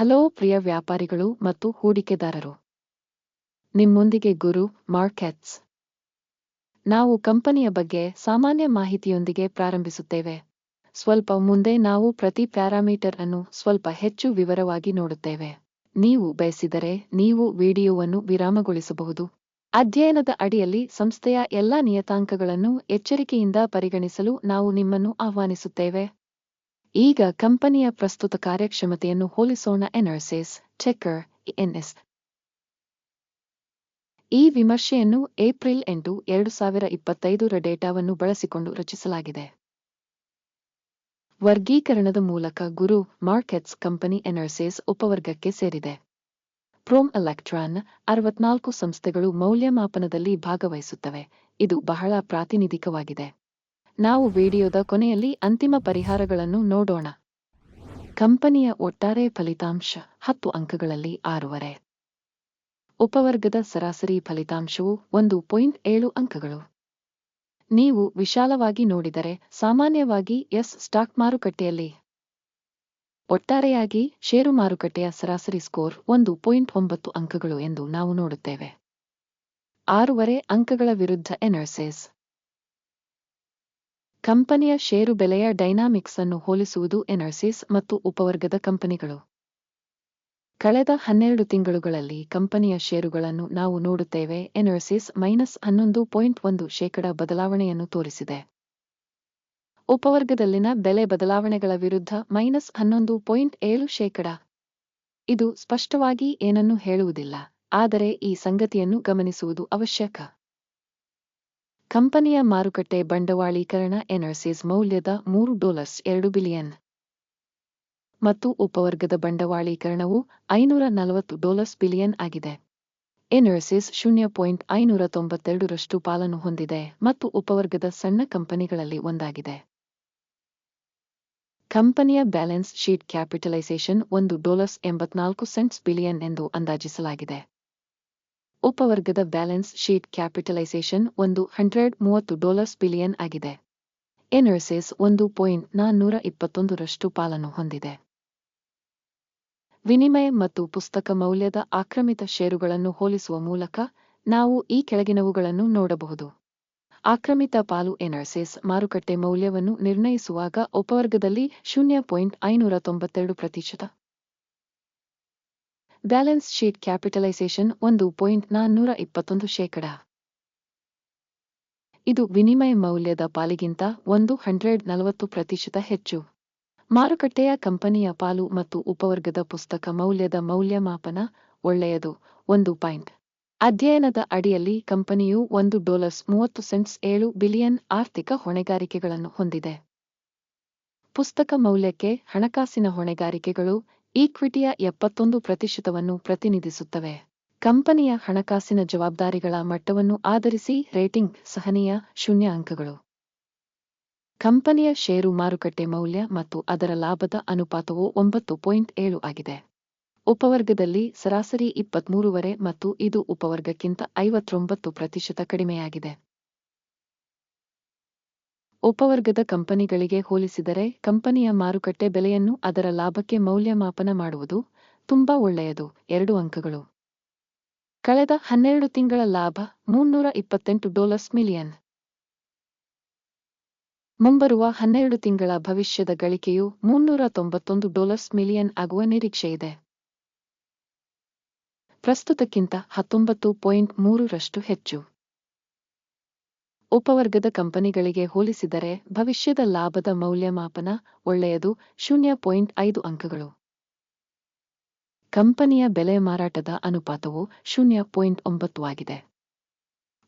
Hello ಪ್ರಿಯ ವ್ಯಾಪಾರಿಗಳು ಮತ್ತು ಹೂಡಿಕೆದಾರರು. ನಿಮ್ಮೊಂದಿಗೆ ಗುರು ಮಾರ್ಕೆಟ್ಸ್. ನಾವು ಕಂಪನಿಯ ಬಗ್ಗೆ ಸಾಮಾನ್ಯ ಮಾಹಿತಿಯೊಂದಿಗೆ ಪ್ರಾರಂಭಿಸುತ್ತೇವೆ. ಸ್ವಲ್ಪ ಮುಂದೆ ನಾವು ಪ್ರತಿ ಪ್ಯಾರಾಮೀಟರ್ ಅನ್ನು ಸ್ವಲ್ಪ ಹೆಚ್ಚು ವಿವರವಾಗಿ ನೋಡುತ್ತೇವೆ. ನೀವು ಬಯಸಿದರೆ ನೀವು ವಿಡಿಯೋವನ್ನು ವಿರಾಮಗೊಳಿಸಬಹುದು. ಅಧ್ಯಯನದ ಅಡಿಯಲ್ಲಿ ಸಂಸ್ಥೆಯ ಎಲ್ಲಾ ನಿಯತಾಂಕಗಳನ್ನು ಎಚ್ಚರಿಕೆಯಿಂದ ಪರಿಗಣಿಸಲು ನಾವು ನಿಮ್ಮನ್ನು ಆಹ್ವಾನಿಸುತ್ತೇವೆ. ಈಗ ಕಂಪನಿಯ ಪ್ರಸ್ತುತ ಕಾರ್ಯಕ್ಷಮತೆಯನ್ನು ಹೋಲಿಸೋಣ. ಎನರ್ಸಿಸ್ ಚೆಕ್ಕರ್ ಎನ್ಎಸ್ ಈ ವಿಮರ್ಶೆಯನ್ನು ಏಪ್ರಿಲ್ ಎಂಟು, ಎರಡು ಸಾವಿರ ಇಪ್ಪತ್ತೈದರ ಡೇಟಾವನ್ನು ಬಳಸಿಕೊಂಡು ರಚಿಸಲಾಗಿದೆ. ವರ್ಗೀಕರಣದ ಮೂಲಕ ಗುರು ಮಾರ್ಕೆಟ್ಸ್ ಕಂಪನಿ ಎನರ್ಸೇಸ್ ಉಪವರ್ಗಕ್ಕೆ ಸೇರಿದೆ. ಪ್ರೋಮ್ ಎಲೆಕ್ಟ್ರಾನ್ ಅರವತ್ನಾಲ್ಕು ಸಂಸ್ಥೆಗಳು ಮೌಲ್ಯಮಾಪನದಲ್ಲಿ ಭಾಗವಹಿಸುತ್ತವೆ. ಇದು ಬಹಳ ಪ್ರಾತಿನಿಧಿಕವಾಗಿದೆ. ನಾವು ವಿಡಿಯೋದ ಕೊನೆಯಲ್ಲಿ ಅಂತಿಮ ಪರಿಹಾರಗಳನ್ನು ನೋಡೋಣ. ಕಂಪನಿಯ ಒಟ್ಟಾರೆ ಫಲಿತಾಂಶ ಹತ್ತು ಅಂಕಗಳಲ್ಲಿ ಆರೂವರೆ. ಉಪವರ್ಗದ ಸರಾಸರಿ ಫಲಿತಾಂಶವು ಒಂದು ಪಾಯಿಂಟ್ ಏಳು ಅಂಕಗಳು. ನೀವು ವಿಶಾಲವಾಗಿ ನೋಡಿದರೆ ಸಾಮಾನ್ಯವಾಗಿ ಎಸ್ ಸ್ಟಾಕ್ ಮಾರುಕಟ್ಟೆಯಲ್ಲಿ ಒಟ್ಟಾರೆಯಾಗಿ ಷೇರು ಮಾರುಕಟ್ಟೆಯ ಸರಾಸರಿ ಸ್ಕೋರ್ ಒಂದು ಪಾಯಿಂಟ್ ಒಂಬತ್ತು ಅಂಕಗಳು ಎಂದು ನಾವು ನೋಡುತ್ತೇವೆ. ಆರೂವರೆ ಅಂಕಗಳ ವಿರುದ್ಧ ಎನರ್ಸೇಸ್ ಕಂಪನಿಯ ಷೇರು ಬೆಲೆಯ ಡೈನಾಮಿಕ್ಸ್ ಅನ್ನು ಹೋಲಿಸುವುದು ಎನರ್ಸಿಸ್ ಮತ್ತು ಉಪವರ್ಗದ ಕಂಪನಿಗಳು. ಕಳೆದ ಹನ್ನೆರಡು ತಿಂಗಳುಗಳಲ್ಲಿ ಕಂಪನಿಯ ಷೇರುಗಳನ್ನು ನಾವು ನೋಡುತ್ತೇವೆ ಎನರ್ಸಿಸ್ ಮೈನಸ್ ಹನ್ನೊಂದು ಪಾಯಿಂಟ್ ಒಂದು ಶೇಕಡ ಬದಲಾವಣೆಯನ್ನು ತೋರಿಸಿದೆ. ಉಪವರ್ಗದಲ್ಲಿನ ಬೆಲೆ ಬದಲಾವಣೆಗಳ ವಿರುದ್ಧ ಮೈನಸ್ ಹನ್ನೊಂದು ಪಾಯಿಂಟ್ ಏಳು ಶೇಕಡ. ಇದು ಸ್ಪಷ್ಟವಾಗಿ ಏನನ್ನೂ ಹೇಳುವುದಿಲ್ಲ, ಆದರೆ ಈ ಸಂಗತಿಯನ್ನು ಗಮನಿಸುವುದು ಅವಶ್ಯಕ. ಕಂಪನಿಯ ಮಾರುಕಟ್ಟೆ ಬಂಡವಾಳೀಕರಣ ಎನರ್ಸಿಸ್ ಮೌಲ್ಯದ ಮೂರು ಡಾಲರ್ಸ್ ಎರಡು ಬಿಲಿಯನ್. ಮತ್ತು ಉಪವರ್ಗದ ಬಂಡವಾಳೀಕರಣವು ಐನೂರ ನಲವತ್ತು ಡಾಲರ್ಸ್ ಬಿಲಿಯನ್ ಆಗಿದೆ. ಎನರ್ಸಿಸ್ ಶೂನ್ಯ ಪಾಯಿಂಟ್ ಐನೂರ ತೊಂಬತ್ತೆರಡರಷ್ಟು ಪಾಲನ್ನು ಹೊಂದಿದೆ ಮತ್ತು ಉಪವರ್ಗದ ಸಣ್ಣ ಕಂಪನಿಗಳಲ್ಲಿ ಒಂದಾಗಿದೆ. ಕಂಪನಿಯ ಬ್ಯಾಲೆನ್ಸ್ ಶೀಟ್ ಕ್ಯಾಪಿಟಲೈಸೇಷನ್ ಒಂದು ಡಾಲರ್ಸ್ ಎಂಬತ್ನಾಲ್ಕು ಸೆಂಟ್ಸ್ ಬಿಲಿಯನ್ ಎಂದು ಅಂದಾಜಿಸಲಾಗಿದೆ. ಉಪವರ್ಗದ ಬ್ಯಾಲೆನ್ಸ್ ಶೀಟ್ ಕ್ಯಾಪಿಟಲೈಸೇಷನ್ ಒಂದು ಹಂಡ್ರೆಡ್ ಮೂವತ್ತು ಡಾಲರ್ಸ್ ಬಿಲಿಯನ್ ಆಗಿದೆ. ಎನರ್ಸಿಸ್ ಒಂದು ಪಾಯಿಂಟ್ ನಾನ್ನೂರ ಇಪ್ಪತ್ತೊಂದರಷ್ಟು ಪಾಲನ್ನು ಹೊಂದಿದೆ. ವಿನಿಮಯ ಮತ್ತು ಪುಸ್ತಕ ಮೌಲ್ಯದ ಆಕ್ರಮಿತ ಷೇರುಗಳನ್ನು ಹೋಲಿಸುವ ಮೂಲಕ ನಾವು ಈ ಕೆಳಗಿನವುಗಳನ್ನು ನೋಡಬಹುದು. ಆಕ್ರಮಿತ ಪಾಲು ಎನರ್ಸಿಸ್ ಮಾರುಕಟ್ಟೆ ಮೌಲ್ಯವನ್ನು ನಿರ್ಣಯಿಸುವಾಗ ಉಪವರ್ಗದಲ್ಲಿ ಶೂನ್ಯ ಪಾಯಿಂಟ್ ಐನೂರ ತೊಂಬತ್ತೆರಡು ಪ್ರತಿಶತ. ಬ್ಯಾಲೆನ್ಸ್ ಶೀಟ್ ಕ್ಯಾಪಿಟಲೈಸೇಷನ್ ಒಂದು ಪಾಯಿಂಟ್ ನಾನ್ನೂರ ಇಪ್ಪತ್ತೊಂದು ಶೇಕಡ. ಇದು ವಿನಿಮಯ ಮೌಲ್ಯದ ಪಾಲಿಗಿಂತ ಒಂದು ಹಂಡ್ರೆಡ್ ನಲವತ್ತು ಪ್ರತಿಶತ ಹೆಚ್ಚು. ಮಾರುಕಟ್ಟೆಯ ಕಂಪನಿಯ ಪಾಲು ಮತ್ತು ಉಪವರ್ಗದ ಪುಸ್ತಕ ಮೌಲ್ಯದ ಮೌಲ್ಯಮಾಪನ ಒಳ್ಳೆಯದು, ಒಂದು ಪಾಯಿಂಟ್. ಅಧ್ಯಯನದ ಅಡಿಯಲ್ಲಿ ಕಂಪನಿಯು ಒಂದು ಡಾಲರ್ಸ್ ಮೂವತ್ತು ಸೆಂಟ್ಸ್ ಏಳು ಬಿಲಿಯನ್ ಆರ್ಥಿಕ ಹೊಣೆಗಾರಿಕೆಗಳನ್ನು ಹೊಂದಿದೆ. ಪುಸ್ತಕ ಮೌಲ್ಯಕ್ಕೆ ಹಣಕಾಸಿನ ಹೊಣೆಗಾರಿಕೆಗಳು ಈಕ್ವಿಟಿಯ ಎಪ್ಪತ್ತೊಂದು ಪ್ರತಿಶತವನ್ನು ಪ್ರತಿನಿಧಿಸುತ್ತವೆ. ಕಂಪನಿಯ ಹಣಕಾಸಿನ ಜವಾಬ್ದಾರಿಗಳ ಮಟ್ಟವನ್ನು ಆಧರಿಸಿ ರೇಟಿಂಗ್ ಸಹನೀಯ ಶೂನ್ಯ ಅಂಕಗಳು ಕಂಪನಿಯ ಷೇರು ಮಾರುಕಟ್ಟೆ ಮೌಲ್ಯ ಮತ್ತು ಅದರ ಲಾಭದ ಅನುಪಾತವು ಒಂಬತ್ತು ಪಾಯಿಂಟ್ ಏಳು ಆಗಿದೆ. ಉಪವರ್ಗದಲ್ಲಿ ಸರಾಸರಿ ಇಪ್ಪತ್ಮೂರುವರೆ ಮತ್ತು ಇದು ಉಪವರ್ಗಕ್ಕಿಂತ ಐವತ್ತೊಂಬತ್ತು ಪ್ರತಿಶತ ಕಡಿಮೆಯಾಗಿದೆ. ಉಪವರ್ಗದ ಕಂಪನಿಗಳಿಗೆ ಹೋಲಿಸಿದರೆ ಕಂಪನಿಯ ಮಾರುಕಟ್ಟೆ ಬೆಲೆಯನ್ನು ಅದರ ಲಾಭಕ್ಕೆ ಮೌಲ್ಯಮಾಪನ ಮಾಡುವುದು ತುಂಬಾ ಒಳ್ಳೆಯದು. ಎರಡು ಅಂಕಗಳು. ಕಳೆದ ಹನ್ನೆರಡು ತಿಂಗಳ ಲಾಭ ಮುನ್ನೂರ ಇಪ್ಪತ್ತೆಂಟು ಡಾಲರ್ಸ್ ಮಿಲಿಯನ್. ಮುಂಬರುವ ಹನ್ನೆರಡು ತಿಂಗಳ ಭವಿಷ್ಯದ ಗಳಿಕೆಯು ಮುನ್ನೂರ ತೊಂಬತ್ತೊಂದು ಡಾಲರ್ಸ್ ಮಿಲಿಯನ್ ಆಗುವ ನಿರೀಕ್ಷೆಯಿದೆ ಪ್ರಸ್ತುತಕ್ಕಿಂತ ಹತ್ತೊಂಬತ್ತು ಪಾಯಿಂಟ್ ಮೂರರಷ್ಟು ಹೆಚ್ಚು. ಉಪವರ್ಗದ ಕಂಪನಿಗಳಿಗೆ ಹೋಲಿಸಿದರೆ ಭವಿಷ್ಯದ ಲಾಭದ ಮೌಲ್ಯಮಾಪನ ಒಳ್ಳೆಯದು. ಶೂನ್ಯ ಪಾಯಿಂಟ್ ಐದು ಅಂಕಗಳು. ಕಂಪನಿಯ ಬೆಲೆ ಮಾರಾಟದ ಅನುಪಾತವು ಶೂನ್ಯ ಪಾಯಿಂಟ್ ಒಂಬತ್ತು ಆಗಿದೆ.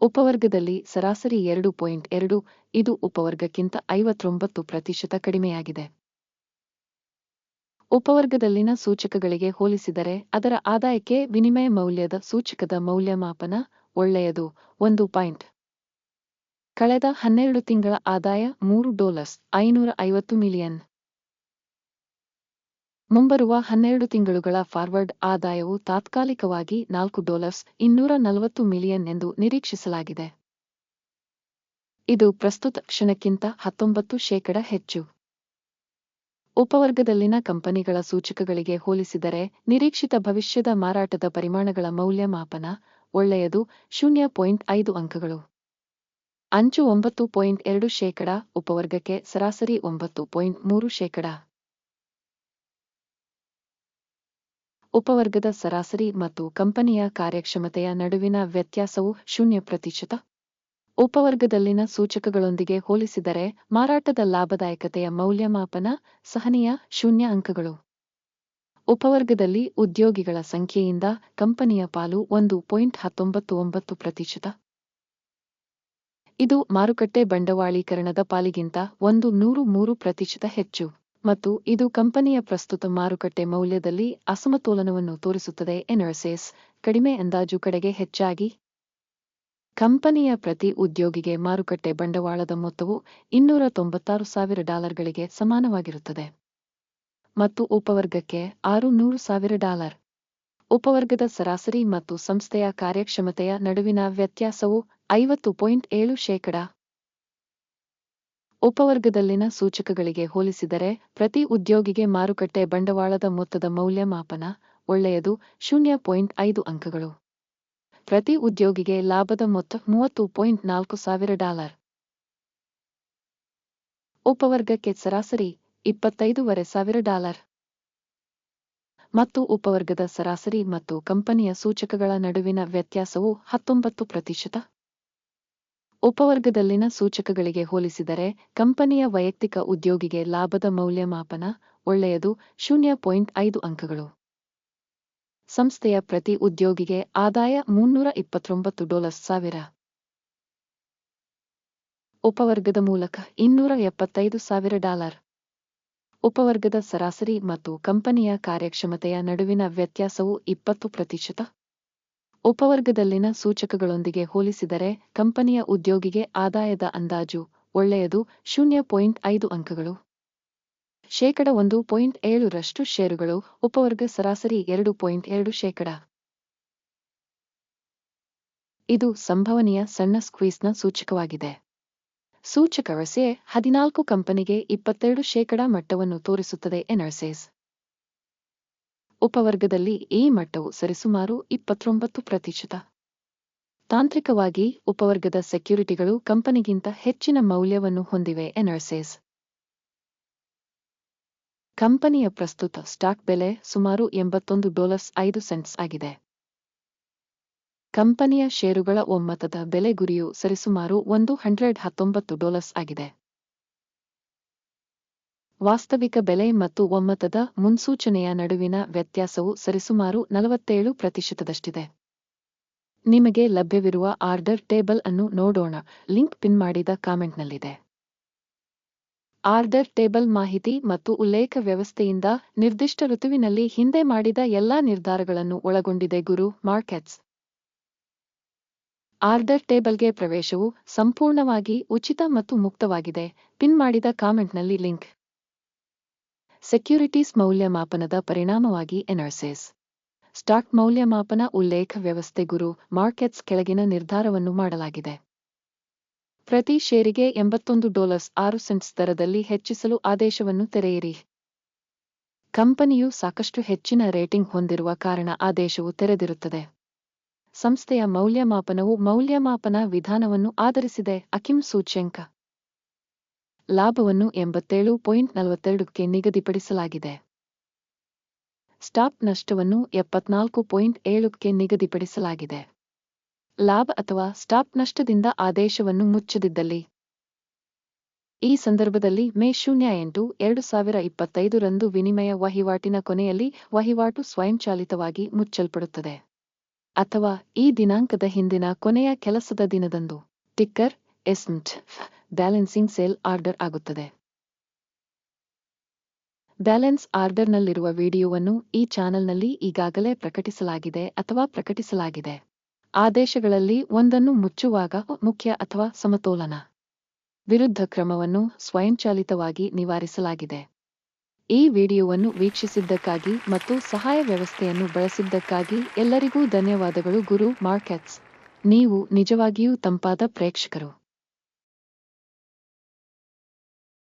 ಉಪವರ್ಗದಲ್ಲಿ ಸರಾಸರಿ ಎರಡು ಪಾಯಿಂಟ್ ಎರಡು, ಇದು ಉಪವರ್ಗಕ್ಕಿಂತ ಐವತ್ತೊಂಬತ್ತು ಪ್ರತಿಶತ ಕಡಿಮೆಯಾಗಿದೆ. ಉಪವರ್ಗದಲ್ಲಿನ ಸೂಚಕಗಳಿಗೆ ಹೋಲಿಸಿದರೆ ಅದರ ಆದಾಯಕ್ಕೆ ವಿನಿಮಯ ಮೌಲ್ಯದ ಸೂಚಕದ ಮೌಲ್ಯಮಾಪನ ಒಳ್ಳೆಯದು. ಒಂದು ಪಾಯಿಂಟ್ ಕಳೆದ ಹನ್ನೆರಡು ತಿಂಗಳ ಆದಾಯ ಮೂರು ಡಾಲರ್ಸ್ ಐನೂರ ಐವತ್ತು ಮಿಲಿಯನ್. ಮುಂಬರುವ ಹನ್ನೆರಡು ತಿಂಗಳುಗಳ ಫಾರ್ವರ್ಡ್ ಆದಾಯವು ತಾತ್ಕಾಲಿಕವಾಗಿ ನಾಲ್ಕು ಡಾಲರ್ಸ್ ಇನ್ನೂರ ನಲವತ್ತು ಮಿಲಿಯನ್ ಎಂದು ನಿರೀಕ್ಷಿಸಲಾಗಿದೆ. ಇದು ಪ್ರಸ್ತುತ ಕ್ಷಣಕ್ಕಿಂತ ಹತ್ತೊಂಬತ್ತು ಶೇಕಡ ಹೆಚ್ಚು. ಉಪವರ್ಗದಲ್ಲಿನ ಕಂಪನಿಗಳ ಸೂಚಕಗಳಿಗೆ ಹೋಲಿಸಿದರೆ ನಿರೀಕ್ಷಿತ ಭವಿಷ್ಯದ ಮಾರಾಟದ ಪರಿಮಾಣಗಳ ಮೌಲ್ಯಮಾಪನ ಒಳ್ಳೆಯದು ಶೂನ್ಯ ಪಾಯಿಂಟ್ ಐದು ಅಂಕಗಳು. ಅಂಚು ಒಂಬತ್ತು ಪಾಯಿಂಟ್ ಎರಡು ಶೇಕಡ ಉಪವರ್ಗಕ್ಕೆ ಸರಾಸರಿ ಒಂಬತ್ತು ಪಾಯಿಂಟ್ ಮೂರು ಶೇಕಡ. ಉಪವರ್ಗದ ಸರಾಸರಿ ಮತ್ತು ಕಂಪನಿಯ ಕಾರ್ಯಕ್ಷಮತೆಯ ನಡುವಿನ ವ್ಯತ್ಯಾಸವು ಶೂನ್ಯ ಪ್ರತಿಶತ. ಉಪವರ್ಗದಲ್ಲಿನ ಸೂಚಕಗಳೊಂದಿಗೆ ಹೋಲಿಸಿದರೆ ಮಾರಾಟದ ಲಾಭದಾಯಕತೆಯ ಮೌಲ್ಯಮಾಪನ ಸಹನೀಯ ಶೂನ್ಯ ಅಂಕಗಳು. ಉಪವರ್ಗದಲ್ಲಿ ಉದ್ಯೋಗಿಗಳ ಸಂಖ್ಯೆಯಿಂದ ಕಂಪನಿಯ ಪಾಲು ಒಂದು ಪಾಯಿಂಟ್ ಹತ್ತೊಂಬತ್ತು ಒಂಬತ್ತು ಪ್ರತಿಶತ. ಇದು ಮಾರುಕಟ್ಟೆ ಬಂಡವಾಳೀಕರಣದ ಪಾಲಿಗಿಂತ ಒಂದು ನೂರು ಮೂರು ಪ್ರತಿಶತ ಹೆಚ್ಚು. ಮತ್ತು ಇದು ಕಂಪನಿಯ ಪ್ರಸ್ತುತ ಮಾರುಕಟ್ಟೆ ಮೌಲ್ಯದಲ್ಲಿ ಅಸಮತೋಲನವನ್ನು ತೋರಿಸುತ್ತದೆ ಎನರ್ಸೆಸ್ ಕಡಿಮೆ ಅಂದಾಜು ಕಡೆಗೆ ಹೆಚ್ಚಾಗಿ ಕಂಪನಿಯ ಪ್ರತಿ ಉದ್ಯೋಗಿಗೆ ಮಾರುಕಟ್ಟೆ ಬಂಡವಾಳದ ಮೊತ್ತವು ಇನ್ನೂರ ತೊಂಬತ್ತಾರು ಸಾವಿರ ಡಾಲರ್ಗಳಿಗೆ ಸಮಾನವಾಗಿರುತ್ತದೆ. ಮತ್ತು ಉಪವರ್ಗಕ್ಕೆ ಆರು ನೂರು ಸಾವಿರ ಡಾಲರ್. ಉಪವರ್ಗದ ಸರಾಸರಿ ಮತ್ತು ಸಂಸ್ಥೆಯ ಕಾರ್ಯಕ್ಷಮತೆಯ ನಡುವಿನ ವ್ಯತ್ಯಾಸವು ಐವತ್ತು ಪಾಯಿಂಟ್ ಏಳು ಶೇಕಡ. ಉಪವರ್ಗದಲ್ಲಿನ ಸೂಚಕಗಳಿಗೆ ಹೋಲಿಸಿದರೆ, ಪ್ರತಿ ಉದ್ಯೋಗಿಗೆ ಮಾರುಕಟ್ಟೆ ಬಂಡವಾಳದ ಮೊತ್ತದ ಮೌಲ್ಯಮಾಪನ ಒಳ್ಳೆಯದು ಶೂನ್ಯ ಪಾಯಿಂಟ್ ಐದು ಅಂಕಗಳು. ಪ್ರತಿ ಉದ್ಯೋಗಿಗೆ ಲಾಭದ ಮೊತ್ತ ಮೂವತ್ತು ಪಾಯಿಂಟ್ ನಾಲ್ಕು ಸಾವಿರ ಡಾಲರ್. ಉಪವರ್ಗಕ್ಕೆ ಸರಾಸರಿ ಇಪ್ಪತ್ತೈದೂವರೆ ಸಾವಿರ ಡಾಲರ್. ಮತ್ತು ಉಪವರ್ಗದ ಸರಾಸರಿ ಮತ್ತು ಕಂಪನಿಯ ಸೂಚಕಗಳ ನಡುವಿನ ವ್ಯತ್ಯಾಸವು ಹತ್ತೊಂಬತ್ತು ಪ್ರತಿಶತ. ಉಪವರ್ಗದಲ್ಲಿನ ಸೂಚಕಗಳಿಗೆ ಹೋಲಿಸಿದರೆ, ಕಂಪನಿಯ ವೈಯಕ್ತಿಕ ಉದ್ಯೋಗಿಗೆ ಲಾಭದ ಮೌಲ್ಯಮಾಪನ ಒಳ್ಳೆಯದು, ಶೂನ್ಯ ಪಾಯಿಂಟ್ ಐದು ಅಂಕಗಳು. ಸಂಸ್ಥೆಯ ಪ್ರತಿ ಉದ್ಯೋಗಿಗೆ ಆದಾಯ ಮುನ್ನೂರ ಇಪ್ಪತ್ತೊಂಬತ್ತು ಡಾಲರ್ ಸಾವಿರ. ಉಪವರ್ಗದ ಮೂಲಕ ಇನ್ನೂರ ಎಪ್ಪತ್ತೈದು ಸಾವಿರ ಡಾಲರ್. ಉಪವರ್ಗದ ಸರಾಸರಿ ಮತ್ತು ಕಂಪನಿಯ ಕಾರ್ಯಕ್ಷಮತೆಯ ನಡುವಿನ ವ್ಯತ್ಯಾಸವು ಇಪ್ಪತ್ತು ಪ್ರತಿಶತ. ಉಪವರ್ಗದಲ್ಲಿನ ಸೂಚಕಗಳೊಂದಿಗೆ ಹೋಲಿಸಿದರೆ ಕಂಪನಿಯ ಉದ್ಯೋಗಿಗೆ ಆದಾಯದ ಅಂದಾಜು ಒಳ್ಳೆಯದು ಶೂನ್ಯ ಪಾಯಿಂಟ್ ಐದು ಅಂಕಗಳು. ಶೇಕಡ ಒಂದು ಪಾಯಿಂಟ್ ಏಳರಷ್ಟು ಷೇರುಗಳು ಉಪವರ್ಗ ಸರಾಸರಿ ಎರಡು ಪಾಯಿಂಟ್ ಎರಡು ಶೇಕಡ. ಇದು ಸಂಭವನೀಯ ಸಣ್ಣ ಸ್ಕ್ವೀಸ್ನ ಸೂಚಕವಾಗಿದೆ. ಸೂಚಕ ರಸೆ ಹದಿನಾಲ್ಕು ಕಂಪನಿಗೆ ಇಪ್ಪತ್ತೆರಡು ಶೇಕಡಾ ಮಟ್ಟವನ್ನು ತೋರಿಸುತ್ತದೆ ಎನರ್ಸೆಸ್ ಉಪವರ್ಗದಲ್ಲಿ ಈ ಮಟ್ಟವು ಸರಿಸುಮಾರು ಇಪ್ಪತ್ತೊಂಬತ್ತು ಪ್ರತಿಶತ. ತಾಂತ್ರಿಕವಾಗಿ ಉಪವರ್ಗದ ಸೆಕ್ಯುರಿಟಿಗಳು ಕಂಪನಿಗಿಂತ ಹೆಚ್ಚಿನ ಮೌಲ್ಯವನ್ನು ಹೊಂದಿವೆ ಎನರ್ಸೆಸ್ ಕಂಪನಿಯ ಪ್ರಸ್ತುತ ಸ್ಟಾಕ್ ಬೆಲೆ ಸುಮಾರು ಎಂಬತ್ತೊಂದು ಡಾಲರ್ಸ್ ಐದು ಸೆಂಟ್ಸ್ ಆಗಿದೆ. ಕಂಪನಿಯ ಷೇರುಗಳ ಒಮ್ಮತದ ಬೆಲೆ ಗುರಿಯು ಸರಿಸುಮಾರು ಒಂದು ಹಂಡ್ರೆಡ್ ಹತ್ತೊಂಬತ್ತು ಡಾಲರ್ಸ್ ಆಗಿದೆ. ವಾಸ್ತವಿಕ ಬೆಲೆ ಮತ್ತು ಒಮ್ಮತದ ಮುನ್ಸೂಚನೆಯ ನಡುವಿನ ವ್ಯತ್ಯಾಸವು ಸರಿಸುಮಾರು ನಲವತ್ತೇಳು ಪ್ರತಿಶತದಷ್ಟಿದೆ. ನಿಮಗೆ ಲಭ್ಯವಿರುವ ಆರ್ಡರ್ ಟೇಬಲ್ ಅನ್ನು ನೋಡೋಣ. ಲಿಂಕ್ ಪಿನ್ ಮಾಡಿದ ಕಾಮೆಂಟ್ನಲ್ಲಿದೆ. ಆರ್ಡರ್ ಟೇಬಲ್ ಮಾಹಿತಿ ಮತ್ತು ಉಲ್ಲೇಖ ವ್ಯವಸ್ಥೆಯಿಂದ ನಿರ್ದಿಷ್ಟ ಋತುವಿನಲ್ಲಿ ಹಿಂದೆ ಮಾಡಿದ ಎಲ್ಲಾ ನಿರ್ಧಾರಗಳನ್ನು ಒಳಗೊಂಡಿದೆ ಗುರು ಮಾರ್ಕೆಟ್ಸ್. ಆರ್ಡರ್ ಟೇಬಲ್ಗೆ ಪ್ರವೇಶವು ಸಂಪೂರ್ಣವಾಗಿ ಉಚಿತ ಮತ್ತು ಮುಕ್ತವಾಗಿದೆ. ಪಿನ್ ಮಾಡಿದ ಕಾಮೆಂಟ್ನಲ್ಲಿ ಲಿಂಕ್. ಸೆಕ್ಯುರಿಟೀಸ್ ಮೌಲ್ಯಮಾಪನದ ಪರಿಣಾಮವಾಗಿ ಎನರ್ಸೆಸ್ ಸ್ಟಾಕ್ ಮೌಲ್ಯಮಾಪನ ಉಲ್ಲೇಖ ವ್ಯವಸ್ಥೆ ಗುರು ಮಾರ್ಕೆಟ್ಸ್ ಕೆಳಗಿನ ನಿರ್ಧಾರವನ್ನು ಮಾಡಲಾಗಿದೆ. ಪ್ರತಿ ಷೇರಿಗೆ ಎಂಬತ್ತೊಂದು ಡಾಲರ್ಸ್ ಆರು ಸೆಂಟ್ಸ್ ದರದಲ್ಲಿ ಹೆಚ್ಚಿಸಲು ಆದೇಶವನ್ನು ತೆರೆಯಿರಿ. ಕಂಪನಿಯು ಸಾಕಷ್ಟು ಹೆಚ್ಚಿನ ರೇಟಿಂಗ್ ಹೊಂದಿರುವ ಕಾರಣ ಆದೇಶವು ತೆರೆದಿರುತ್ತದೆ. ಸಂಸ್ಥೆಯ ಮೌಲ್ಯಮಾಪನವು ಮೌಲ್ಯಮಾಪನ ವಿಧಾನವನ್ನು ಆಧರಿಸಿದೆ. ಅಕಿಮ್ ಸೂಚ್ಯಂಕ. ಲಾಭವನ್ನು ಎಂಬತ್ತೇಳು ಪಾಯಿಂಟ್ ನಲವತ್ತೆರಡಕ್ಕೆ ನಿಗದಿಪಡಿಸಲಾಗಿದೆ. ಸ್ಟಾಪ್ ನಷ್ಟವನ್ನು ಎಪ್ಪತ್ನಾಲ್ಕು ಪಾಯಿಂಟ್ ಏಳಕ್ಕೆ ನಿಗದಿಪಡಿಸಲಾಗಿದೆ. ಲಾಭ ಅಥವಾ ಸ್ಟಾಪ್ ನಷ್ಟದಿಂದ ಆದೇಶವನ್ನು ಮುಚ್ಚದಿದ್ದಲ್ಲಿ. ಈ ಸಂದರ್ಭದಲ್ಲಿ ಮೇ ಶೂನ್ಯ ಎಂಟು ಎರಡು ಸಾವಿರ ಇಪ್ಪತ್ತೈದರಂದು ವಿನಿಮಯ ವಹಿವಾಟಿನ ಕೊನೆಯಲ್ಲಿ ವಹಿವಾಟು ಸ್ವಯಂಚಾಲಿತವಾಗಿ ಮುಚ್ಚಲ್ಪಡುತ್ತದೆ. ಅಥವಾ ಈ ದಿನಾಂಕದ ಹಿಂದಿನ ಕೊನೆಯ ಕೆಲಸದ ದಿನದಂದು. ಟಿಕ್ಕರ್, ಎಸ್ಮ್ಟ್, ಬ್ಯಾಲೆನ್ಸಿಂಗ್ ಸೇಲ್ ಆರ್ಡರ್ ಆಗುತ್ತದೆ. ಬ್ಯಾಲೆನ್ಸ್ ಆರ್ಡರ್ನಲ್ಲಿರುವ ವಿಡಿಯೋವನ್ನು ಈ ಚಾನೆಲ್ನಲ್ಲಿ ಈಗಾಗಲೇ ಪ್ರಕಟಿಸಲಾಗಿದೆ ಅಥವಾ ಪ್ರಕಟಿಸಲಾಗಿದೆ. ಆದೇಶಗಳಲ್ಲಿ ಒಂದನ್ನು ಮುಚ್ಚುವಾಗ ಮುಖ್ಯ ಅಥವಾ ಸಮತೋಲನ. ವಿರುದ್ಧ ಕ್ರಮವನ್ನು ಸ್ವಯಂಚಾಲಿತವಾಗಿ ನಿವಾರಿಸಲಾಗಿದೆ. ಈ ವಿಡಿಯೋವನ್ನು ವೀಕ್ಷಿಸಿದ್ದಕ್ಕಾಗಿ ಮತ್ತು ಸಹಾಯ ವ್ಯವಸ್ಥೆಯನ್ನು ಬಳಸಿದ್ದಕ್ಕಾಗಿ ಎಲ್ಲರಿಗೂ ಧನ್ಯವಾದಗಳು ಗುರು ಮಾರ್ಕೆಟ್ಸ್. ನೀವು ನಿಜವಾಗಿಯೂ ತಂಪಾದ ಪ್ರೇಕ್ಷಕರು.